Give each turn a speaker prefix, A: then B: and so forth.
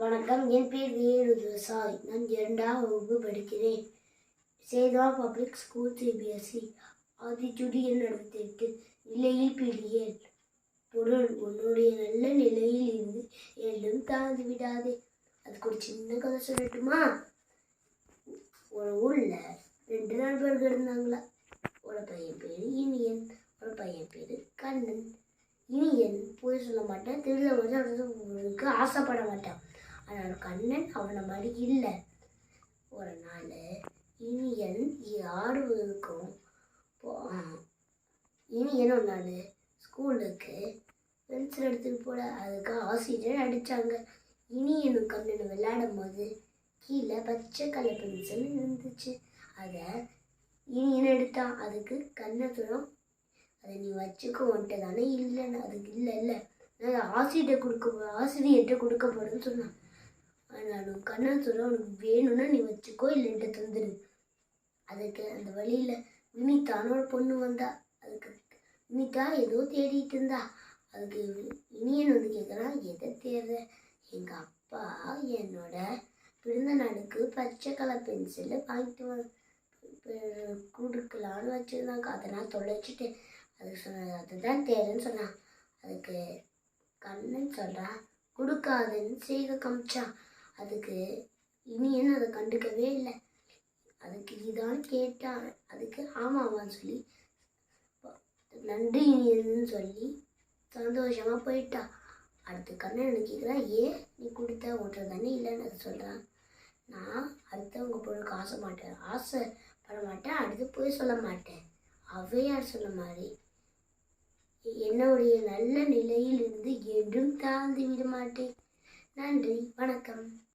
A: வணக்கம். என் பேர் வேலு நான் இரண்டாம் வகுப்பு படிக்கிறேன். சேதா பப்ளிக் ஸ்கூல் சிபிஎஸ்சி ஆதிச்சுடியில் நடத்திற்கு நிலையில் பிடியேன் பொருள் உன்னுடைய நல்ல நிலையில் இருந்து எல்லாம் தாழ்ந்து விடாதே. அதுக்கு ஒரு சின்ன கதை சொல்லட்டுமா? ஒரு ஊரில் ரெண்டு நண்பர்கள் இருந்தாங்களா? ஒரு பையன் பேர் இனியன் ஒரு பையன் பேர் கண்ணன். இனியன் போய் சொல்ல மாட்டான் திருட அவருக்கு ஆசைப்பட மாட்டான். ஆனால் கண்ணன் அவனை மாதிரி இல்லை. ஒரு நாள் இனியன் ஆடுவதற்கும் போ- இனியன் ஒரு நாள் ஸ்கூலுக்கு பென்சில் எடுத்துகிட்டு போல அதுக்கு ஆசிரியர் அடித்தாங்க இனியனும் கண்ணன் விளையாடும் போது கீழே பச்சை கலர் பென்சில் இருந்துச்சு. அதை இனியன் எடுத்தான். அதுக்கு கண்ணத்துடன் அதை நீ வச்சுக்க வந்துட்டு தானே இல்லைன்னு அதுக்கு இல்லை இல்லை நான் ஆசிரியர்கிட்ட கொடுக்க போ- ஆசிரியர்கிட்ட கொடுக்க போகிறேன்னு சொன்னான். ஆனாலும் கண்ணன் சொல்ல உனக்கு வேணும்னா நீ வச்சுக்கோ இல்லைன்ட்டு தந்துடு அதுக்கு அந்த வழியில் வினிதான்னு ஒரு பொண்ணு வந்தா. அதுக்கு வினிதா ஏதோ தேடிட்டு இருந்தா. அதுக்கு இனியன் வந்து கேட்குறான் எதை தேடுற? எங்கள் அப்பா என்னோட பிறந்த நாளுக்கு பச்சை கலர் பென்சில் வாங்கிட்டு வந்து கொடுக்கலான்னு வச்சுருந்தாங்க. அதை நான் தொலைச்சிட்டேன். அதுக்கு சொன்ன அதுதான் தேடுன்னு சொன்னான் அதுக்கு கண்ணன் சொல்கிறான் கொடுக்காதுன்னு செய்க காமிச்சான். அதுக்கு இனியன் அதை கண்டுக்கவே இல்லை. அதுக்கு இதான் கேட்டான். அதுக்கு ஆமாவான்னு சொல்லி நன்றி இனியன்னு சொல்லி சந்தோஷமாக போயிட்டா. அடுத்து கண்ணன் நினைக்கிறான் ஏன் நீ கொடுத்த ஓட்டுற தானே இல்லைன்னு அது சொல்கிறான் நான் அடுத்தவங்க பொருளுக்கு ஆசை மாட்டேன். ஆசைப்பட மாட்டேன் அடுத்து போய் சொல்ல மாட்டேன். அவையார் சொன்ன மாதிரி என்னுடைய நல்ல நிலையில் இருந்து என்றும் தாழ்ந்து விட மாட்டேன். நன்றி வணக்கம்.